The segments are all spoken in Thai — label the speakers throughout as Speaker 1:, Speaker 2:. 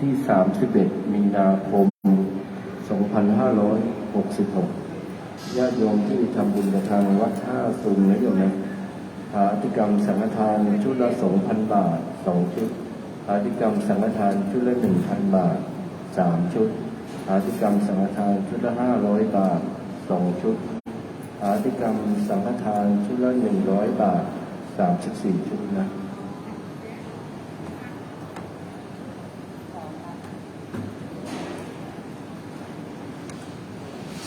Speaker 1: ที่ 31 มีนาคม 2566 ญาติโยมที่ทำบุญกับทางวัดท่าซุงนะโยมนะหาธิกรรมสังฆทานชุดละ 2,000 บาท 2 ชุดหาธิกรรมสังฆทานชุดละ 1,000 บาท 3 ชุดหาธิกรรมสังฆทานชุดละ 500 บาท 2 ชุดหาธิกรรมสังฆทานชุดละ 100 บาท 34 ชุดนะ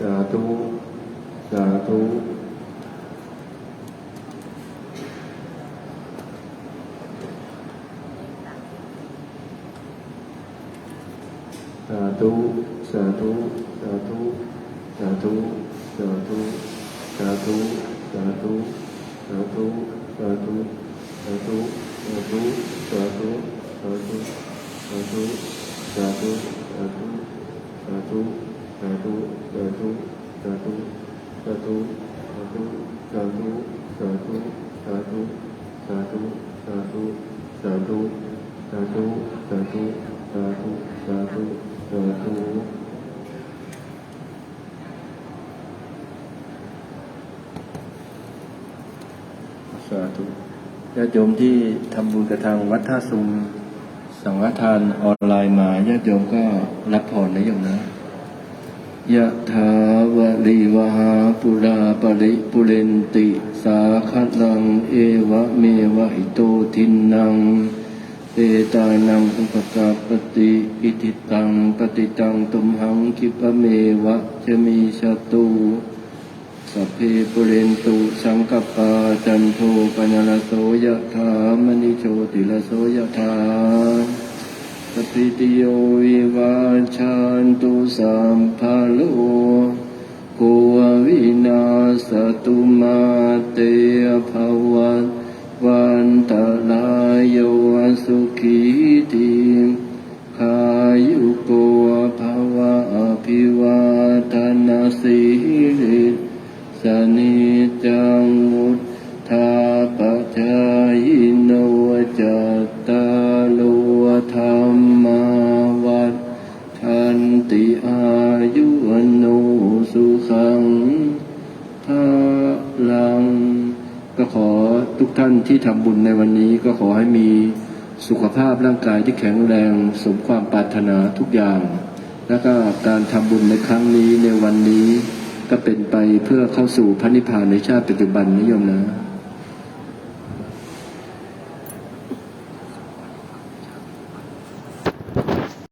Speaker 1: สาธุสาธุสาธุสาธุสาธุสาธุสาธุสาธุสาธุสาธุสาธุสาธุสาธุสาธุ สาธุสาธุสาธุสาธุสาธุสาธุสาธุสาธุสาธุสาธุสาธุสาธุสาธุสาธุสาธุสาธุสาธุญาติโยมที่ทำบุญกระทางวัดท่าซุมสังฆทานออนไลน์มาญาติโยมก็รับพรนะโยมนะ ยะถาวะริวหาปุราปริปุเรนติ สาคลัง เอวะเมวะอิโตทินัง เอตานังอุปกาปติอิทิตังปฏิตังตุมหังคิปะเมวะจะมีชาตูสัพเพปุเรนตุสังกปปาจันโทปนรโสยะถามณิโชติรโสยะถา สพพิติโยวิวาชานตุสัมภาโลโกวินาสตุมาเตภวัตวันตรายโยสุ สุขังภาลัง ก็ขอทุกท่านที่ทำบุญในวันนี้ก็ขอให้มีสุขภาพร่างกายที่แข็งแรงสมความปรารถนาทุกอย่าง แล้วก็การทำบุญในครั้งนี้ในวันนี้ก็เป็นไปเพื่อเข้าสู่พระนิพพานในชาติปัจจุบันนิยมนะ